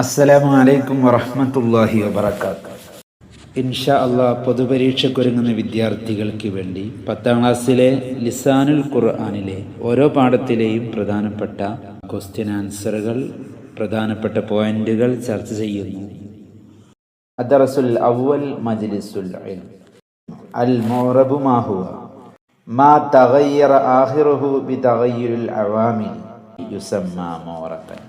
അസ്സലാമു അലൈക്കും വറഹ്മത്തുള്ളാഹി വബറകാത്ത്. ഇൻഷാ അള്ളാഹ് പൊതുപരീക്ഷയ്ക്കൊരുങ്ങുന്ന വിദ്യാർത്ഥികൾക്ക് വേണ്ടി പത്താം ക്ലാസ്സിലെ ലിസാനുൽ ഖുർആാനിലെ ഓരോ പാഠത്തിലെയും പ്രധാനപ്പെട്ട ക്വസ്റ്റ്യൻ ആൻസറുകൾ പ്രധാനപ്പെട്ട പോയിന്റുകൾ ചർച്ച ചെയ്യുന്നു. അദറസുൽ അവൽ മജ്ലിസുൽ അൽ മോറബു മാഹുവ മാ തഗയ്യറ ആഹിറുഹു ബി തഗയ്യുൽ അവാമി യുസമ്മ മോറബൻ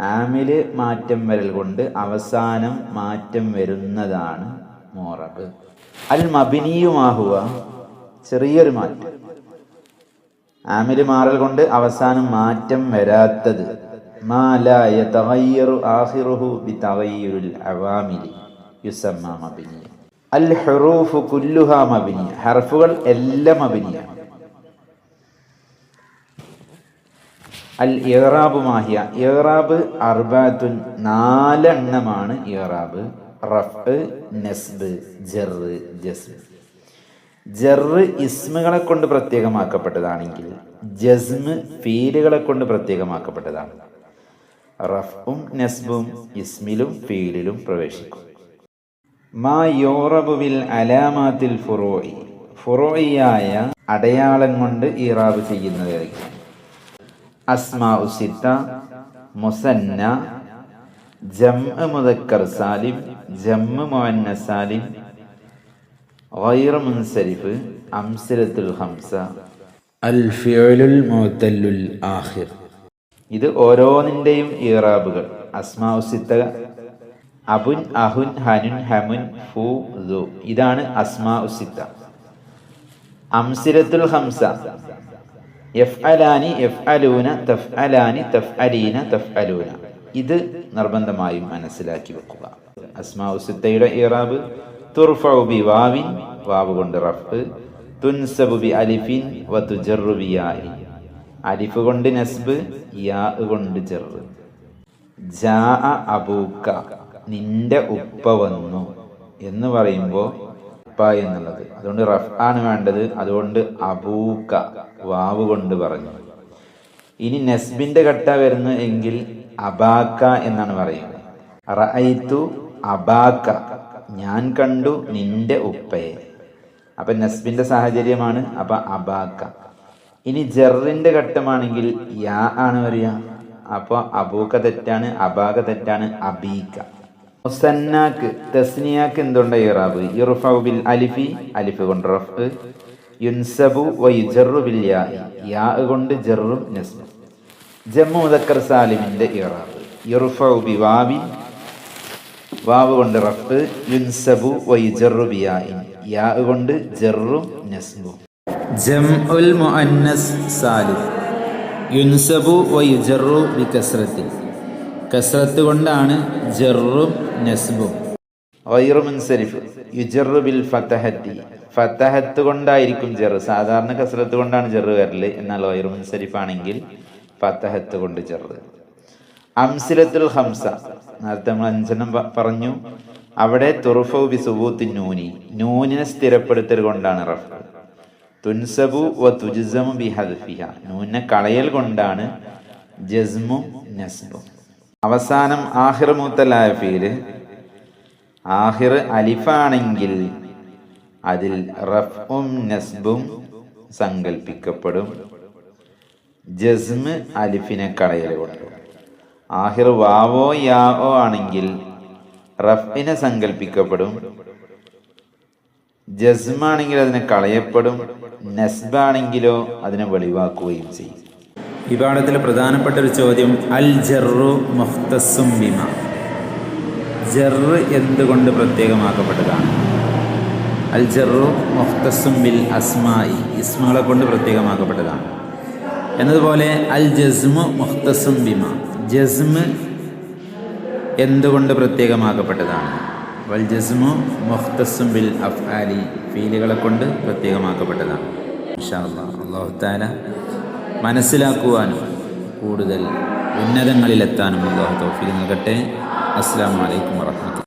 ആമിൽ മാറ്റം വരൽ കൊണ്ട് അവസാനം മാറ്റം വരുന്നതാണ് മോറബ്. അൽ മബിനിയുമാഹുവ ചെറിയൊരു മാറ്റം. ആമിൽ മാറൽ കൊണ്ട് അവസാനം മാറ്റം വരാത്തത്. ഹർഫുകൾ എല്ലാം യതഗയ്യറു അൽ ഇറാബ് മാഹിയ. ഇറാബ് അർബാത്തുൻ നാലെണ്ണമാണ് ഇറാബ്. റഫ് നസ്ബ് ജെറ് ജസ്ബ്. ജെറ് ഇസ്മുകളെ കൊണ്ട് പ്രത്യേകമാക്കപ്പെട്ടതാണെങ്കിൽ ജസ്മ് ഫീലുകളെ കൊണ്ട് പ്രത്യേകമാക്കപ്പെട്ടതാണ്. റഫും നസ്ബും ഇസ്മിലും ഫീലിലും പ്രവേശിക്കും. മാ യോറബുവിൽ അലാമാത്തിൽ ഫുറോയി ഫുറോയിയായ അടയാളം കൊണ്ട് ഇറാബ് ചെയ്യുന്നതായിരിക്കും. അസ്മാ ഉസിത്ത മുസന്ന ജംഅ മുദക്കർ സാലിം ജംഅ മുഅന്ന സാലിം മുൻസരിഫ് അംസലത്തുൽ ഹംസ അൽ ഫിഉലുൽ മുഅത്തല്ലുൽ ഇത് ഓരോന്നിന്റെയും ഇറാബുകൾ. അസ്മാഉസിത്ത അബുൻ അഹുൻ ഹനുൻ ഹമുൻ ഫു ദു. ഇതാണ് അസ്മാ ഉസിത്ത അംസിലത്തുൽ ഹംസ എഫ് അലാനി എഫ് അലൂന തഫ് ഇത് നിർബന്ധമായും മനസ്സിലാക്കി വെക്കുക. അസ്മാഉസിത്തയുടെ ഇറാബ് തുർഫഉ ബി വാവിൻ വാവ് കൊണ്ട് റഫ് തുൻസബുബി അലിഫിൻ വ തുജറു ബി അലിഫ് കൊണ്ട് നസ്ബ് യാ കൊണ്ട് ജറ്. ജാ അബൂക്ക നിന്റെ ഉപ്പ വന്നു എന്ന് പറയുമ്പോൾ എന്നുള്ളത്. അതുകൊണ്ട് റഫ് ആണ് വേണ്ടത്. അതുകൊണ്ട് അബൂക്ക വാവ് കൊണ്ട് പറഞ്ഞു. ഇനി നസ്ബിന്റെ ഘട്ട വരുന്നു എങ്കിൽ അബാക്ക എന്നാണ് പറയുന്നത്. അബാക്ക. ഞാൻ കണ്ടു നിന്റെ ഉപ്പയെ. അപ്പൊ നസ്ബിന്റെ സാഹചര്യമാണ് അപ്പൊ അബാക്ക. ഇനി ജെറിന്റെ ഘട്ടമാണെങ്കിൽ യാ ആണ് വരിക. അപ്പൊ അബൂക്ക തെറ്റാണ് അബാക തെറ്റാണ് അബീക്ക. മുസന്നാക്ക് തസ്നിയാക്ക് എന്തുണ്ട് ഇറാബ്? ഇറുഫു ബിൽ അലിഫി അലിഫ് കൊണ്ട് റഫ് യുൻസബു വയുജറു ബിൽ യാ. കൊണ്ട് ജറും നസ്ബും. ജമ്മു മുദക്കർ സാലിമിന്റെ ഇറാബ്. ഇറുഫു ബി വാവി വാവ് കൊണ്ട് റഫ് യുൻസബു വയുജറു ബി യാ യാ കൊണ്ട് ജറും നസ്ബും. ജംഉൽ മുഅന്നസ് സാലിം യുൻസബു വയുജറു ബി കസ്രത്തിൽ. കസ്രത്ത് കൊണ്ടാണ് ജറും നസ്ബും. ഗൈറു മുൻസരിഫ്. യുജറു ബിൽ ഫതഹത്തി. ഫതഹത്ത് കൊണ്ടായിരിക്കും ജറ്. സാധാരണ കസ്രത്ത് കൊണ്ടാണ് ജറ് വരൽ. എന്നാൽ ഗൈറു മുൻസരിഫ് ആണെങ്കിൽ ഫതഹത്ത് കൊണ്ട് ജറ്. അംസിലത്തുൽ ഹംസ നേരത്തെ നമ്മൾ അഞ്ചെണ്ണം പറഞ്ഞു. അവിടെ തുറുഫു ബി സുബൂത്തി നൂനി. നൂനിനെ സ്ഥിരപ്പെടുത്തൽ കൊണ്ടാണ് റഫ് തുൻസബു വ തുജ്സമു ബി ഹദ്ഫിഹ. നൂനെ കളയൽ കൊണ്ടാണ് ജസ്മും നസ്ബും. അവസാനം ആഹിർ മൂത്തലായ ഫീൽ. ആഹിർ അലിഫാണെങ്കിൽ അതിൽ റഫും നസ്ബും സങ്കല്പിക്കപ്പെടും ജസ്മ് അലിഫിനെ കളയൽ കൊണ്ടു. ആഹിർ വാവോ യാവോ ആണെങ്കിൽ റഫിനെ സങ്കല്പിക്കപ്പെടും ജസ്മാണെങ്കിൽ അതിനെ കളയപ്പെടും. നസ്ബാണെങ്കിലോ അതിനെ വെളിവാക്കുകയും ചെയ്യും. ഈ പാഠത്തിലെ പ്രധാനപ്പെട്ട ഒരു ചോദ്യം അൽ ജറു മുഫ്തസും ബിമ. ജറ് എന്തുകൊണ്ട് പ്രത്യേകമാക്കപ്പെട്ടതാണ്? അൽ ജറു മുഫ്തസും ബിൽ അസ്മായി ഇസ്മകളെ കൊണ്ട് പ്രത്യേകമാക്കപ്പെട്ടതാണ്. എന്നതുപോലെ അൽ ജസ്മു മുഫ്തസും ബിമ. ജസ്മ് എന്തുകൊണ്ട് പ്രത്യേകമാക്കപ്പെട്ടതാണ്? വൽ ജസ്മു മുഫ്തസും ബിൽ അഫ് അലി ഫീലുകളെ കൊണ്ട് പ്രത്യേകമാക്കപ്പെട്ടതാണ്. ഇൻഷാ അല്ലാഹു തആല മനസ്സിലാക്കുവാനും കൂടുതൽ ഉന്നതങ്ങളിലെത്താനും അള്ളാഹു തൗഫീഖ് നൽകട്ടെ. അസ്സാം വലൈക്കും വർഹമത്തുള്ളാഹി